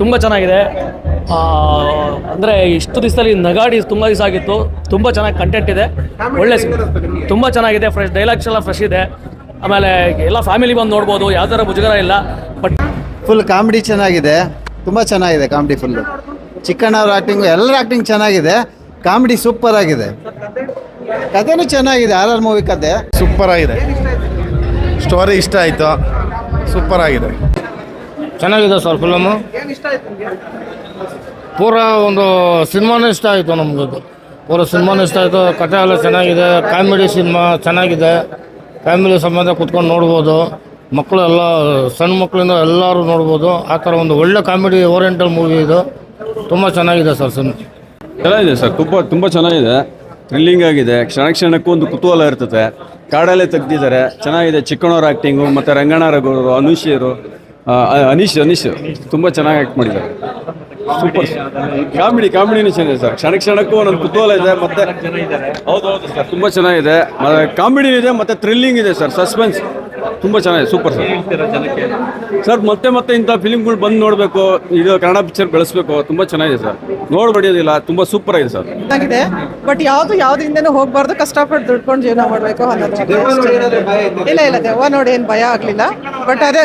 ತುಂಬ ಚೆನ್ನಾಗಿದೆ. ಅಂದರೆ ಇಷ್ಟು ದಿವಸದಲ್ಲಿ ನಗಾಡಿ ತುಂಬ ದಿವಸ ಆಗಿತ್ತು. ತುಂಬ ಚೆನ್ನಾಗಿ ಕಂಟೆಂಟ್ ಇದೆ. ಒಳ್ಳೆ ತುಂಬ ಚೆನ್ನಾಗಿದೆ. ಫ್ರೆಶ್ ಡೈಲಾಗ್ಸ್ ಎಲ್ಲ ಫ್ರೆಶ್ ಇದೆ. ಆಮೇಲೆ ಎಲ್ಲ ಫ್ಯಾಮಿಲಿ ಬಂದು ನೋಡ್ಬೋದು. ಯಾವ ಥರ ಮುಜುಗರ ಇಲ್ಲ. ಬಟ್ ಫುಲ್ ಕಾಮಿಡಿ ಚೆನ್ನಾಗಿದೆ. ತುಂಬ ಚೆನ್ನಾಗಿದೆ ಕಾಮಿಡಿ ಫುಲ್ಲು ಚಿಕ್ಕಣ್ಣವ್ರ ಆ್ಯಕ್ಟಿಂಗು ಎಲ್ಲರ ಆ್ಯಕ್ಟಿಂಗ್ ಚೆನ್ನಾಗಿದೆ. ಕಾಮಿಡಿ ಸೂಪರ್ ಆಗಿದೆ. ಕಥೆನೂ ಚೆನ್ನಾಗಿದೆ. ಆರ್ ಆರ್ ಮೂವಿ ಕತೆ. ಸೂಪರ್ ಆಗಿದೆ. ಸ್ಟೋರಿ ಇಷ್ಟ ಆಯಿತು. ಸೂಪರ್ ಆಗಿದೆ. ಚೆನ್ನಾಗಿದೆ ಸರ್ ಫಿಲಮು ಪೂರ ಒಂದು ಸಿನಿಮಾನೇ ಇಷ್ಟ ಆಯಿತು ನಮ್ಗೆ ಪೂರ ಸಿನಿಮಾನೇ ಇಷ್ಟ ಆಯಿತು. ಕಥೆ ಎಲ್ಲ ಚೆನ್ನಾಗಿದೆ. ಕಾಮಿಡಿ ಸಿನಿಮಾ ಚೆನ್ನಾಗಿದೆ. ಫ್ಯಾಮಿಲಿ ಸಂಬಂಧ ಕುತ್ಕೊಂಡು ನೋಡ್ಬೋದು. ಮಕ್ಕಳು ಎಲ್ಲ ಸಣ್ಣ ಮಕ್ಕಳಿಂದ ಎಲ್ಲರೂ ನೋಡ್ಬೋದು. ಆ ಥರ ಒಂದು ಒಳ್ಳೆ ಕಾಮಿಡಿ ಓರಿಯೆಂಟಲ್ ಮೂವಿ ಇದು. ತುಂಬ ಚೆನ್ನಾಗಿದೆ ಸರ್ ಸಿನಿಮಾ ಚೆನ್ನಾಗಿದೆ ಸರ್. ತುಂಬ ತುಂಬ ಚೆನ್ನಾಗಿದೆ. ಥ್ರಿಲ್ಲಿಂಗ್ ಆಗಿದೆ. ಕ್ಷಣ ಕ್ಷಣಕ್ಕೂ ಒಂದು ಕುತೂಹಲ ಇರ್ತದೆ. ಕಾಡಲ್ಲೇ ತೆಗ್ದಿದ್ದಾರೆ. ಚೆನ್ನಾಗಿದೆ. ಚಿಕ್ಕಣ್ಣವ್ರ ಆ್ಯಕ್ಟಿಂಗು ಮತ್ತು ರಂಗಣ್ಣ ರಘು ಅನುಷಿಯರು ಅನೀಶ್ ಅನೀಶ್, ತುಂಬ ಚೆನ್ನಾಗಿ ಆ್ಯಕ್ಟ್ ಮಾಡಿದ್ದಾರೆ. ಸೂಪರ್ ಕಾಮಿಡಿ ಕಾಮಿಡಿನೂ ಚೆನ್ನಾಗಿದೆ ಸರ್ ಕ್ಷಣ ಕ್ಷಣಕ್ಕೂ ಒಂದೊಂದು ಕುತೂಹಲ ಇದೆ, ಮತ್ತೆ ಹೌದು ಹೌದು ಸರ್ ತುಂಬ ಚೆನ್ನಾಗಿದೆ. ಕಾಮಿಡಿ ಇದೆ, ಮತ್ತೆ ಥ್ರಿಲ್ಲಿಂಗ್ ಇದೆ ಸರ್ ಸಸ್ಪೆನ್ಸ್ ತುಂಬ ಚೆನ್ನಾಗಿದೆ. ಸೂಪರ್ ಸರ್ ಸರ್ ಮತ್ತೆ ಮತ್ತೆ ಇಂಥ ಫಿಲಿಮ್ಗಳು ಬಂದು ನೋಡಬೇಕು, ಇದು ಕನ್ನಡ ಪಿಕ್ಚರ್ ಬೆಳೆಸಬೇಕು, ತುಂಬ ಚೆನ್ನಾಗಿದೆ ಸರ್ ನೋಡ್ಬಡಿಯೋದಿಲ್ಲ ತುಂಬ ಸೂಪರ್ ಆಗಿದೆ ಸರ್ ಚೆನ್ನಾಗಿದೆ ಬಟ್ ಯಾವುದು ಯಾವ್ದಿಂದನೂ ಹೋಗ್ಬಾರ್ದು. ಕಷ್ಟಪಟ್ಟು ದುಡ್ಕೊಂಡು ಜೀವನ ಮಾಡಬೇಕು ಇಲ್ಲ ಇಲ್ಲ, ದೆವ್ವ, ನೋಡಿ, ಏನು ಭಯ ಆಗಲಿಲ್ಲ. ಬಟ್ ಅದೇ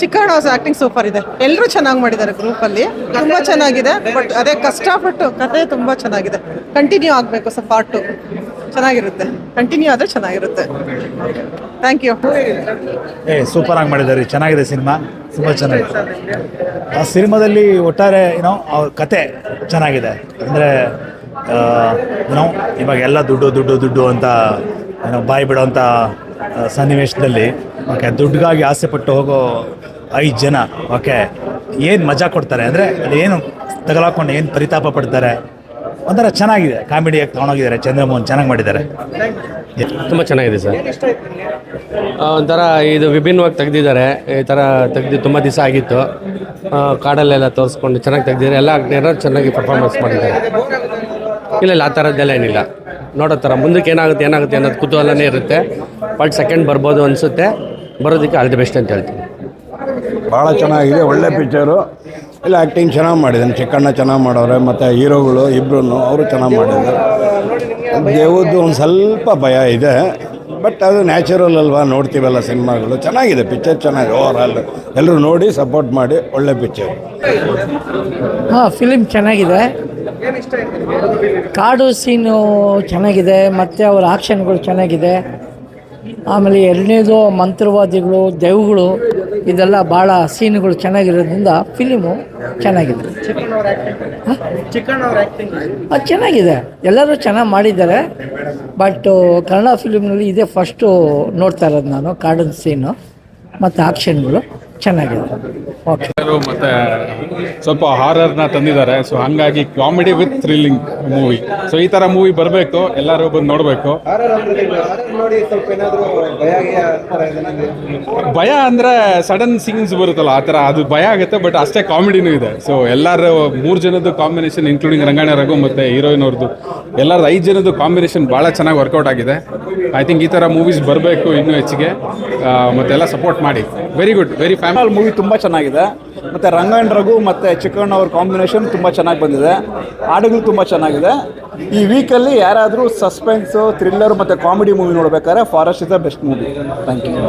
ಚಿಕ್ಕಣ್ಣ ಆಕ್ಟಿಂಗ್ ಸೂಪರ್ ಇದೆ. ಎಲ್ಲರೂ ಚೆನ್ನಾಗಿ ಮಾಡಿದ್ದಾರೆ ಗ್ರೂಪಲ್ಲಿ ತುಂಬಾ ಚೆನ್ನಾಗಿದೆ ಬಟ್ ಅದೇ ಕಷ್ಟಪಟ್ಟು ಕತೆ ತುಂಬಾ ಚೆನ್ನಾಗಿದೆ. ಕಂಟಿನ್ಯೂ ಆಗಬೇಕು ಸರ್ ಪಾರ್ಟ್ ಟು ಚೆನ್ನಾಗಿರುತ್ತೆ. ಕಂಟಿನ್ಯೂ ಆದರೆ ಚೆನ್ನಾಗಿರುತ್ತೆ. ಥ್ಯಾಂಕ್ ಯು ಏ ಸೂಪರ್ ಆಗಿ ಮಾಡಿದ್ದಾರೆ ಚೆನ್ನಾಗಿದೆ ಸಿನಿಮಾ ತುಂಬ ಚೆನ್ನಾಗಿದೆ. ಆ ಸಿನಿಮಾದಲ್ಲಿ ಒಟ್ಟಾರೆ ಏನೋ ಅವ್ರ ಕತೆ ಚೆನ್ನಾಗಿದೆ. ಅಂದರೆ ಏನೋ ಇವಾಗ ಎಲ್ಲ ದುಡ್ಡು ದುಡ್ಡು ದುಡ್ಡು ಅಂತ ಏನೋ ಬಾಯಿ ಆ, ಸನ್ನಿವೇಶದಲ್ಲಿ ಓಕೆ, ದುಡ್ಡಿಗಾಗಿ ಆಸೆ ಪಟ್ಟು ಹೋಗೋ ಐದು ಜನ, ಓಕೆ, ಏನು ಮಜಾ ಕೊಡ್ತಾರೆ? ಅಂದರೆ ಅಲ್ಲಿ ಏನು ತಗಲಾಕೊಂಡು ಏನು ಪರಿತಾಪ ಪಡ್ತಾರೆ? ಒಂಥರ ಚೆನ್ನಾಗಿದೆ ಕಾಮಿಡಿಯಾಗಿ ತೊಗೊಂಡೋಗಿದ್ದಾರೆ, ಚಂದ್ರಮೋಹನ್ ಚೆನ್ನಾಗಿ ಮಾಡಿದ್ದಾರೆ. ತುಂಬ ಚೆನ್ನಾಗಿದೆ ಸರ್. ಒಂಥರ ಇದು ವಿಭಿನ್ನವಾಗಿ ತೆಗೆದಿದ್ದಾರೆ, ಈ ಥರ ತೆಗೆದು ತುಂಬ ದಿವಸ ಆಗಿತ್ತು. ಕಾಡಲ್ಲೆಲ್ಲ ತೋರಿಸ್ಕೊಂಡು ಚೆನ್ನಾಗಿ ತೆಗೆದಿದ್ದಾರೆ, ಎಲ್ಲ ಜನರು ಚೆನ್ನಾಗಿ ಪರ್ಫಾರ್ಮೆನ್ಸ್ ಮಾಡಿದ್ದಾರೆ. ಇಲ್ಲ ಇಲ್ಲ, ಆ ಥರದ್ದೆಲ್ಲ ಏನಿಲ್ಲ. ನೋಡೋ ಮುಂದಕ್ಕೆ ಏನಾಗುತ್ತೆ ಏನಾಗುತ್ತೆ ಅನ್ನೋದು ಕುತೂಹಲನೇ ಇರುತ್ತೆ. ಬಟ್ ಸೆಕೆಂಡ್ ಬರ್ಬೋದು ಅನಿಸುತ್ತೆ. ಬರೋದಕ್ಕೆ ಆಲ್ ದಿ ಬೆಸ್ಟ್ ಅಂತ ಹೇಳ್ತೀನಿ. ಭಾಳ ಚೆನ್ನಾಗಿದೆ, ಒಳ್ಳೆ ಪಿಕ್ಚರು ಇಲ್ಲ ಆ್ಯಕ್ಟಿಂಗ್ ಚೆನ್ನಾಗಿ ಮಾಡಿದ್ದಾನೆ. ಚಿಕ್ಕಣ್ಣ ಚೆನ್ನಾಗಿ ಮಾಡೋರೆ, ಮತ್ತು ಹೀರೋಗಳು ಇಬ್ಬರು ಅವರು ಚೆನ್ನಾಗಿ ಮಾಡಿದ್ದಾರೆ. ದೇವದ್ದು ಒಂದು ಸ್ವಲ್ಪ ಭಯ ಇದೆ. ಬಟ್ ಅದು ನ್ಯಾಚುರಲ್ ಅಲ್ವಾ? ನೋಡ್ತೀವಲ್ಲ ಸಿನಿಮಾಗಳು. ಚೆನ್ನಾಗಿದೆ ಪಿಕ್ಚರ್ ಚೆನ್ನಾಗಿದೆ. ಓವರ್ ಆಲ್ ಎಲ್ಲರೂ ನೋಡಿ ಸಪೋರ್ಟ್ ಮಾಡಿ, ಒಳ್ಳೆ ಪಿಕ್ಚರ್ ಹಾಂ ಫಿಲಿಮ್ ಚೆನ್ನಾಗಿದೆ. ಕಾಡು ಸೀನು ಚೆನ್ನಾಗಿದೆ, ಮತ್ತು ಅವರ ಆಕ್ಷನ್ಗಳು ಚೆನ್ನಾಗಿದೆ. ಆಮೇಲೆ ಎರಡನೇದು ಮಂತ್ರವಾದಿಗಳು, ದೆವ್ಗಳು, ಇದೆಲ್ಲ ಭಾಳ ಸೀನ್ಗಳು ಚೆನ್ನಾಗಿರೋದ್ರಿಂದ ಫಿಲಿಮು ಚೆನ್ನಾಗಿದೆ. ಅದು ಚೆನ್ನಾಗಿದೆ. ಎಲ್ಲರೂ ಚೆನ್ನಾಗಿ ಮಾಡಿದ್ದಾರೆ. ಬಟ್ ಕನ್ನಡ ಫಿಲಿಮ್ನಲ್ಲಿ ಇದೇ ಫಸ್ಟು ನೋಡ್ತಾ ಇರೋದು ನಾನು, ಕಾಡನ್ ಸೀನು, ಮತ್ತು ಆಕ್ಷನ್ಗಳು ಚೆನ್ನಾಗಿದೆ. ಮತ್ತೆ ಸ್ವಲ್ಪ ಹಾರರ್ನ ತಂದಿದ್ದಾರೆ. ಸೊ ಹಂಗಾಗಿ comedy with thrilling movie so ಈ ತರ ಮೂವಿ ಬರಬೇಕು. ಎಲ್ಲರೂ ಬಂದು ನೋಡಬೇಕು. ಭಯ ಅಂದ್ರೆ ಸಡನ್ ಸೀನ್ಸ್ ಬರುತ್ತಲ್ಲ, ಆ ಥರ ಅದು ಭಯ ಆಗುತ್ತೆ ಬಟ್ ಅಷ್ಟೇ ಕಾಮಿಡಿನೂ ಇದೆ. ಸೊ ಎಲ್ಲರೂ ಮೂರು ಜನದ್ದು ಕಾಂಬಿನೇಷನ್ ಇನ್ಕ್ಲೂಡಿಂಗ್ ರಂಗಣ್ಣ ರಘು ಮತ್ತೆ ಹೀರೋಯಿನ್ ಅವ್ರದ್ದು ಎಲ್ಲರದ್ದು ಐದು ಜನದ್ದು ಕಾಂಬಿನೇಷನ್ ಭಾಳ ಚೆನ್ನಾಗಿ ವರ್ಕೌಟ್ ಆಗಿದೆ. ಐ ಥಿಂಕ್ ಈ ಥರ ಮೂವೀಸ್ ಬರಬೇಕು ಇನ್ನೂ ಹೆಚ್ಚಿಗೆ. ಮತ್ತೆಲ್ಲ ಸಪೋರ್ಟ್ ಮಾಡಿ. Very good very family movie ತುಂಬಾ ಚೆನ್ನಾಗಿದೆ. ಮತ್ತು ರಂಗಣ್ಣ ರಘು ಮತ್ತು ಚಿಕ್ಕಣ್ಣ ಅವ್ರ ಕಾಂಬಿನೇಷನ್ ತುಂಬ ಚೆನ್ನಾಗಿ ಬಂದಿದೆ. ಹಾಡುಗಳು ತುಂಬ ಚೆನ್ನಾಗಿದೆ. ಈ ವೀಕಲ್ಲಿ ಯಾರಾದರೂ ಸಸ್ಪೆನ್ಸು ಥ್ರಿಲ್ಲರ್ ಮತ್ತು ಕಾಮಿಡಿ ಮೂವಿ ನೋಡಬೇಕಾದ್ರೆ forest is the best movie thank you